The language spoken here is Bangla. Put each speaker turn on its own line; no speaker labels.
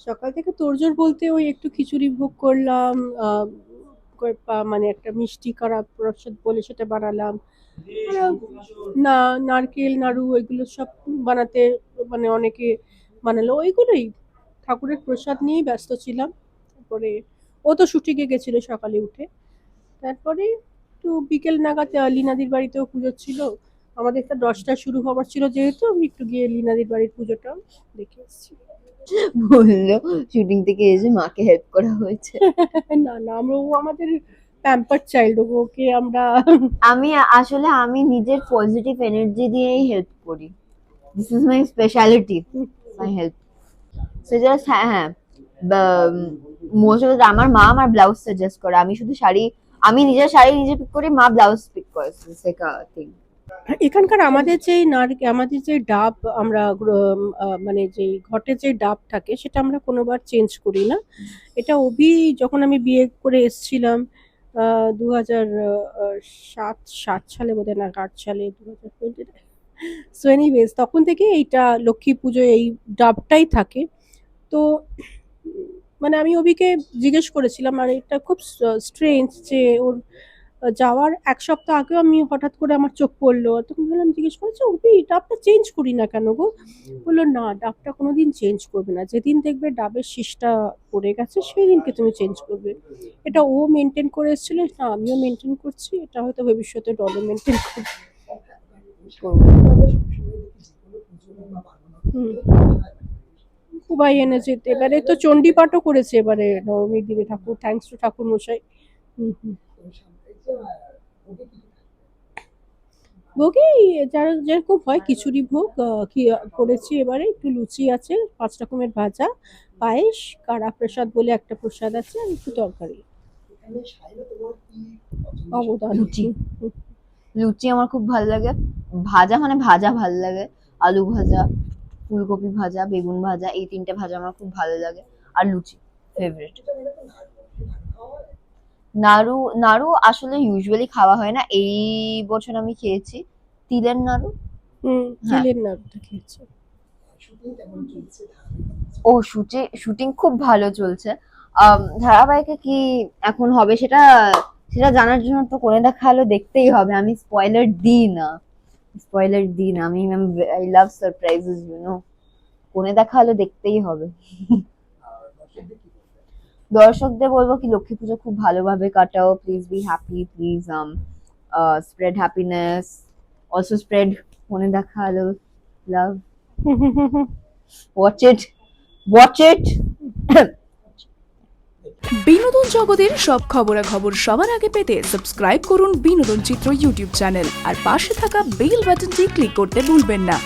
সকাল থেকে তোড়জোড় বলতে ওই একটু খিচুড়ি ভোগ করলাম মানে একটা মিষ্টি করা প্রসাদ বলে সেটা বানালাম। না, নারকেল, নাড়ু ওইগুলো সব বানাতে মানে অনেকে বানালো। ওইগুলোই ঠাকুরের প্রসাদ নিয়েই ব্যস্ত ছিলাম। তারপরে ও তো শুটিংয়ে গেছিল সকালে উঠে। তারপরে একটু বিকেল নাগাদ লিনাদির বাড়িতেও পুজো ছিল। আমাদের একটা দশটা শুরু হবার ছিল যেহেতু আমি একটু গিয়ে লিনাদির বাড়ির পুজোটা দেখে এসেছি
বলল শুটিং থেকে এসে মাকে হেল্প করা হয়েছে।
না না আমরা ও আমাদের প্যাম্পার চাইল্ড ওকে আমরা
আমি আসলে আমি নিজের পজিটিভ এনার্জি দিয়েই হেল্প করি। This is my speciality my help say just হ্যাঁ হ্যাঁ মোস্ট অফ আমার মা আমার ব্লাউজ সাজেস্ট করে। আমি শুধু শাড়ি আমি নিজের শাড়ি নিজে পিক করি মা ব্লাউজ পিক করে সেকা থিং
এখানকার আমাদের যে নারকে আমাদের যে ডাব আমরা মানে যে ঘটে যে ডাব থাকে, সেটা আমরা কোনোবার চেঞ্জ করি না। এটা অভি যখন আমি বিয়ে করে এসেছিলাম দু হাজার সাত সাত সালে বোধ হয় না, আট সালে দু হাজার টোয়েন্টি সো এনিওয়েজ তখন থেকে এইটা লক্ষ্মী পুজোয় এই ডাবটাই থাকে। তো মানে আমি অভিকে জিজ্ঞেস করেছিলাম, আর, এটা খুব স্ট্রেঞ্জ যে ওর যাওয়ার এক সপ্তাহ আগেও আমি হঠাৎ করে আমার চোখ পড়ল। তখন বললাম, জিজ্ঞেস করেছি অভি ডাবটা চেঞ্জ করি না কেন গো? বলল, না, ডাবটা কোনো দিন চেঞ্জ করবে না। যেদিন দেখবে ডাবের শীষটা পড়ে গেছে সেই দিনকে তুমি চেঞ্জ করবে। এটা ও মেনটেন করে এসেছিল, না, আমিও মেনটেন করছি। এটা হয়তো ভবিষ্যতে ডলো মেনটেন করবে। খুবাই এনে যেতে এবারে তো চণ্ডীপাঠও করেছে এবারে নবমীর দিনে ঠাকুর। থ্যাঙ্কস টু ঠাকুর মশাই হুম হুম। ভোগে যারা যেরকম হয়, খিচুড়ি ভোগ করেছি এবারে, একটু লুচি আছে, পাঁচ রকমের ভাজা, পায়েস, কারা প্রসাদ বলে একটা প্রসাদ আছে, আর একটু তরকারি। অবদান।
লুচি। লুচি আমার খুব ভালো লাগে। ভাজা মানে ভাজা ভালো লাগে। আলু ভাজা, ফুলকপি ভাজা, বেগুন ভাজা, এই তিনটে ভাজা আমার খুব ভালো লাগে। আর লুচি ফেভারিট নাড়ু নাড়ু আসলে ইউজুয়ালি খাওয়া হয় না। এই বছর আমি খেয়েছি। তিলের নাড়ু?
হুম
হ্যাঁ।
নাড়ুটা খেয়েছে।
ও শুটে শুটিং খুব ভালো চলছে। ধারাবাহিকে কি এখন হবে সেটা সেটা জানার জন্য তো কোনে দেখা হলো দেখতেই হবে। আমি স্পয়লার দিই না। স্পয়লার দিই না। আমি I love surprises you know কোনে দেখা হলো দেখতেই হবে। দর্শকদের বলব কি, লক্ষ্মী পুজো খুব ভালোভাবে কাটাও। Please be happy please spread happiness also spread কোনে দেখা হলো লাভ ওয়াচ ইট ওয়াচ ইট
বিনোদন জগতের সব খবরাখবর সবার আগে পেতে সাবস্ক্রাইব করুন বিনোদন চিত্র ইউটিউব চ্যানেল আর পাশে থাকা বেল বাটনটি ক্লিক করতে ভুলবেন না।